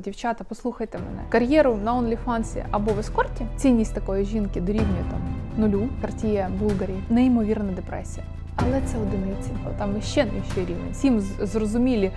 Дівчата, послухайте мене. Кар'єру на OnlyFans або в ескорті цінність такої жінки дорівнює там нулю. Картіє Булгарі, неймовірна депресія. Але це одиниці. Там ще нижчий рівень. Всім зрозумілі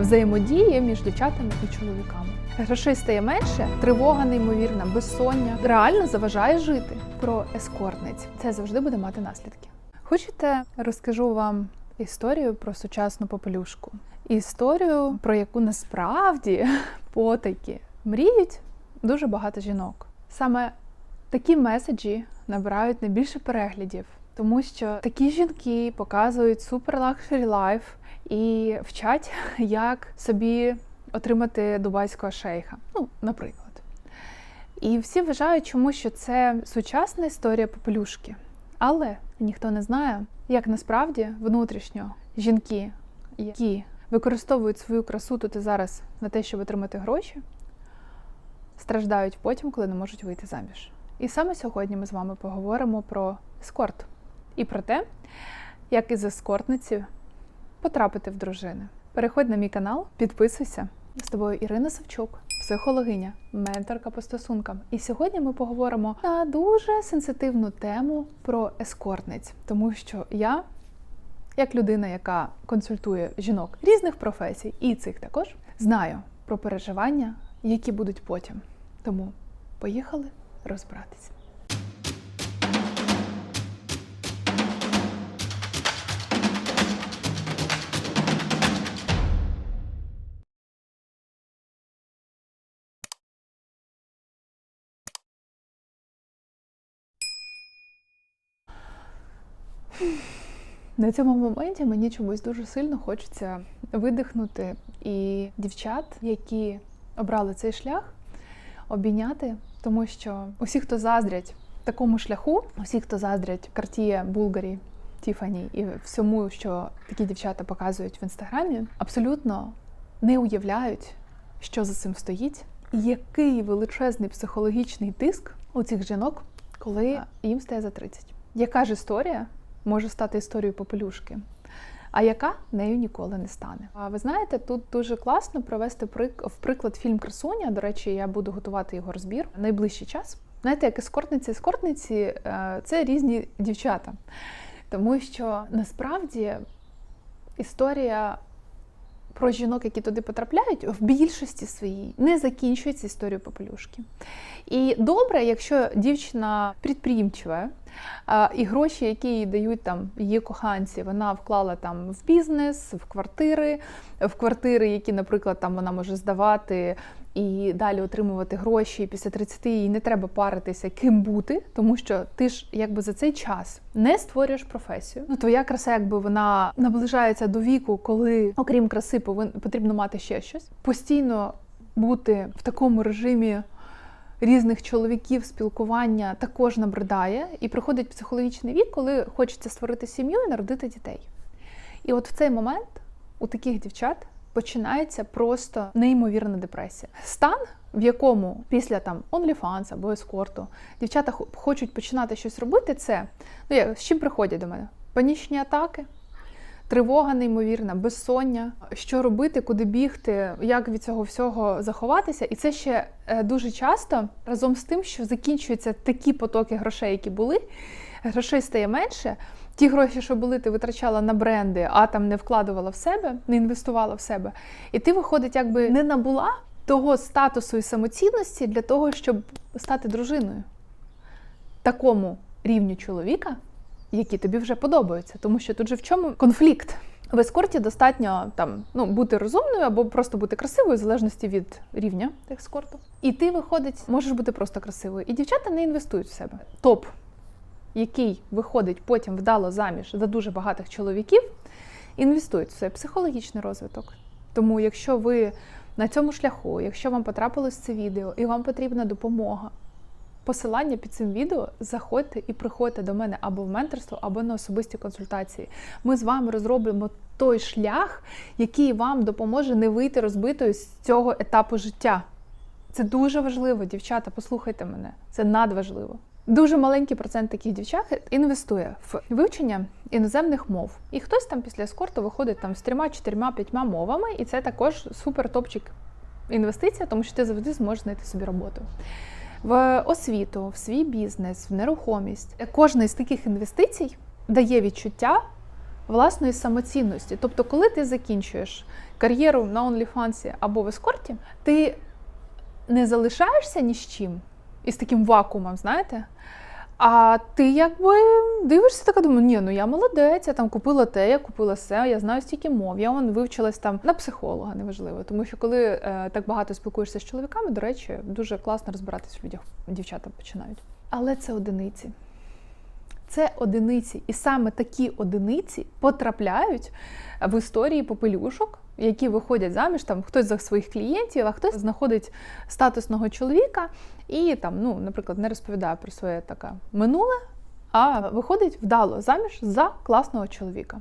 взаємодії між дівчатами і чоловіками. Грошей стає менше, тривога неймовірна, безсоння реально заважає жити. Про ескортниць це завжди буде мати наслідки. Хочете, розкажу вам історію про сучасну попелюшку. Історію, про яку насправді потайки мріють дуже багато жінок. Саме такі меседжі набирають найбільше переглядів, тому що такі жінки показують супер лакшері лайф і вчать, як собі отримати дубайського шейха. Ну, наприклад. І всі вважають, чому що це сучасна історія попелюшки. Але ніхто не знає, як насправді внутрішньо жінки, які використовують свою красу тут і зараз на те, щоб отримати гроші, страждають потім, коли не можуть вийти заміж. І саме сьогодні ми з вами поговоримо про ескорт і про те, як із ескортниці потрапити в дружини. Переходь на мій канал, підписуйся. З тобою Ірина Савчук, психологиня, менторка по стосункам. І сьогодні ми поговоримо на дуже сенситивну тему про ескортниць, тому що я, як людина, яка консультує жінок різних професій, і цих також, знаю про переживання, які будуть потім. Тому поїхали розбиратися. На цьому моменті мені чомусь дуже сильно хочеться видихнути і дівчат, які обрали цей шлях, обійняти, тому що усі, хто заздрять такому шляху, усі, хто заздрять Картіє, Булгарі, Тіфані і всьому, що такі дівчата показують в інстаграмі, абсолютно не уявляють, що за цим стоїть, і який величезний психологічний тиск у цих жінок, коли їм стає за 30. Яка ж історія може стати історією попелюшки, а яка нею ніколи не стане. А ви знаєте, тут дуже класно провести в приклад фільм Красуня. До речі, я буду готувати його розбір в найближчий час. Знаєте, як ескортниці, ескортниці е, це різні дівчата, тому що насправді історія. Про жінок, які туди потрапляють, в більшості своїй не закінчується історією попелюшки. І добре, якщо дівчина підприємчива, І гроші, які їй дають там її коханці, вона вклала там в бізнес, в квартири, в квартири, які, наприклад, там вона може здавати і далі отримувати гроші. І після 30 їй не треба паритися, ким бути, тому що ти ж якби за цей час не створюєш професію. Ну твоя краса, якби вона наближається до віку, коли, окрім краси, повин потрібно мати ще щось. Постійно бути в такому режимі різних чоловіків спілкування також набридає, і приходить психологічний вік, коли хочеться створити сім'ю і народити дітей. І от в цей момент у таких дівчат починається просто неймовірна депресія. Стан, в якому після там OnlyFans або ескорту дівчата хочуть починати щось робити, це ну як з чим приходять до мене? Панічні атаки, тривога неймовірна, безсоння, що робити, куди бігти, як від цього всього заховатися. І це ще е, дуже часто разом з тим, що закінчуються такі потоки грошей, які були. Грошей стає менше. Ті гроші, що були, ти витрачала на бренди, а там не вкладувала в себе, не інвестувала в себе. І ти, виходить, якби не набула того статусу і самоцінності для того, щоб стати дружиною такому рівню чоловіка, які тобі вже подобаються. Тому що тут же в чому конфлікт? В ескорті достатньо там ну бути розумною або просто бути красивою, в залежності від рівня ескорту. І ти виходить, можеш бути просто красивою. І дівчата не інвестують в себе. Топ, який виходить потім вдало заміж за дуже багатих чоловіків, інвестують в свій психологічний розвиток. Тому, якщо ви на цьому шляху, якщо вам потрапилось це відео і вам потрібна допомога, посилання під цим відео, заходьте і приходьте до мене або в менторство, або на особисті консультації. Ми з вами розробимо той шлях, який вам допоможе не вийти розбитою з цього етапу життя. Це дуже важливо, дівчата, послухайте мене. Це надважливо. Дуже маленький процент таких дівчат інвестує в вивчення іноземних мов. І хтось там після ескорту виходить там з трьома, чотирма, п'ятьма мовами, і це також супер топчик інвестиція, тому що ти завжди зможеш знайти собі роботу. В освіту, в свій бізнес, в нерухомість. Кожна з таких інвестицій дає відчуття власної самоцінності. Тобто, коли ти закінчуєш кар'єру на OnlyFans або в ескорті, ти не залишаєшся ні з чим із таким вакуумом, знаєте? А ти якби дивишся така, думаю, ні, ну я молодець, я там купила те, я купила все, я знаю стільки мов, я вон вивчилась там на психолога, неважливо. Тому що коли е, так багато спілкуєшся з чоловіками, до речі, дуже класно розбиратись в людях, дівчата починають. Але це одиниці. Це одиниці. І саме такі одиниці потрапляють в історії попелюшок, які виходять заміж, там хтось за своїх клієнтів, а хтось знаходить статусного чоловіка і там, ну, наприклад, не розповідає про своє таке минуле, а виходить вдало заміж за класного чоловіка.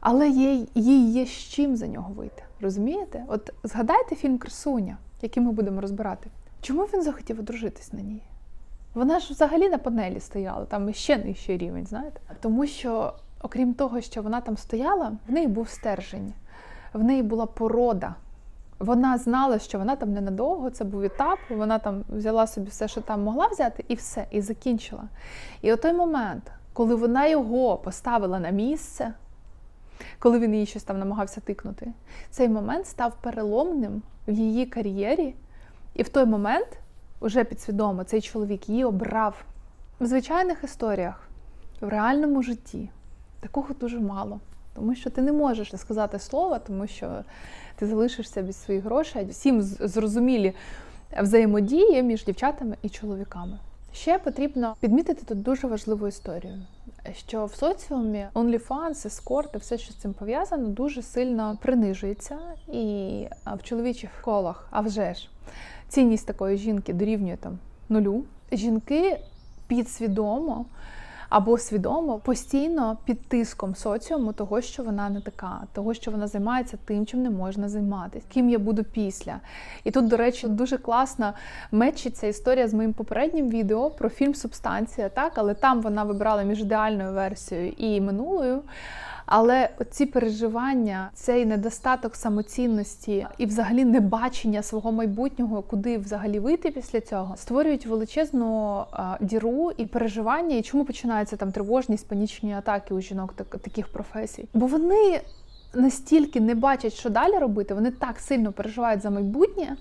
Але їй, їй є з чим за нього вийти. Розумієте? От згадайте фільм Красуня, який ми будемо розбирати. Чому він захотів одружитись на ній? Вона ж взагалі на панелі стояла, там ще нижчий рівень, знаєте? Тому що, окрім того, що вона там стояла, в неї був стержень, в неї була порода. Вона знала, що вона там ненадовго, це був етап, вона там взяла собі все, що там могла взяти, і все, і закінчила. І от той момент, коли вона його поставила на місце, коли він їй щось там намагався тикнути, цей момент став переломним в її кар'єрі. І в той момент, уже підсвідомо, цей чоловік її обрав. В звичайних історіях, в реальному житті, такого дуже мало. Тому що ти не можеш сказати слова, тому що ти залишишся без своїх грошей. Всім зрозумілі взаємодії між дівчатами і чоловіками. Ще потрібно підмітити тут дуже важливу історію, що в соціумі OnlyFans, ескорт і все, що з цим пов'язано, дуже сильно принижується. І в чоловічих колах, а вже ж, цінність такої жінки дорівнює там нулю. Жінки підсвідомо або свідомо постійно під тиском соціуму того, що вона не така, того, що вона займається тим, чим не можна займатися, ким я буду після. І тут, до речі, дуже класно мечиться історія з моїм попереднім відео про фільм Субстанція, так, але там вона вибрала між ідеальною версією і минулою. Але ці переживання, цей недостаток самоцінності і, взагалі, небачення свого майбутнього, куди взагалі вийти після цього, створюють величезну діру і переживання. І чому починаються там тривожність, панічні атаки у жінок так, таких професій? Бо вони настільки не бачать, що далі робити, вони так сильно переживають за майбутнє,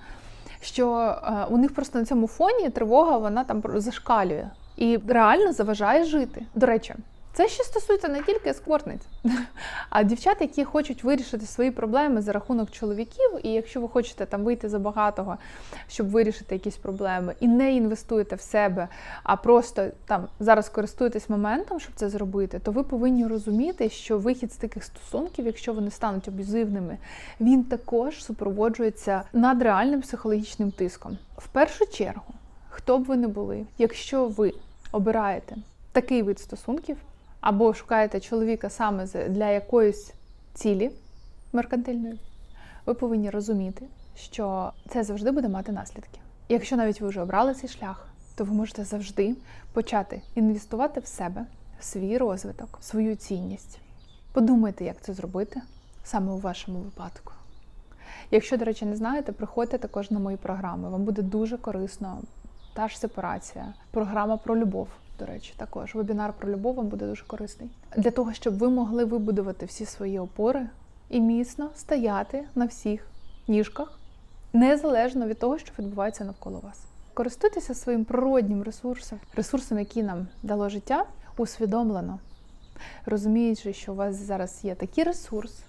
що у них просто на цьому фоні тривога вона там зашкалює і реально заважає жити. До речі. Це ще стосується не тільки ескортниць, а дівчат, які хочуть вирішити свої проблеми за рахунок чоловіків. І якщо ви хочете там вийти за багатого, щоб вирішити якісь проблеми, і не інвестуєте в себе, а просто там зараз користуєтесь моментом, щоб це зробити, то ви повинні розуміти, що вихід з таких стосунків, якщо вони стануть аб'юзивними, він також супроводжується надреальним психологічним тиском. В першу чергу, хто б ви не були, якщо ви обираєте такий вид стосунків або шукаєте чоловіка саме для якоїсь цілі меркантильної, ви повинні розуміти, що це завжди буде мати наслідки. Якщо навіть ви вже обрали цей шлях, то ви можете завжди почати інвестувати в себе, в свій розвиток, в свою цінність. Подумайте, як це зробити саме у вашому випадку. Якщо, до речі, не знаєте, приходьте також на мої програми. Вам буде дуже корисно та ж сепарація, програма про любов до речі, також вебінар про любов вам буде дуже корисний для того, щоб ви могли вибудувати всі свої опори і міцно стояти на всіх ніжках, незалежно від того, що відбувається навколо вас. Користуйтеся своїм природнім ресурсом, ресурсом, який нам дало життя, усвідомлено, розуміючи, що у вас зараз є такий ресурс,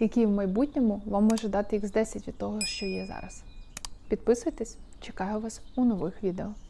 який в майбутньому вам може дати X10 від того, що є зараз. Підписуйтесь, чекаю вас у нових відео.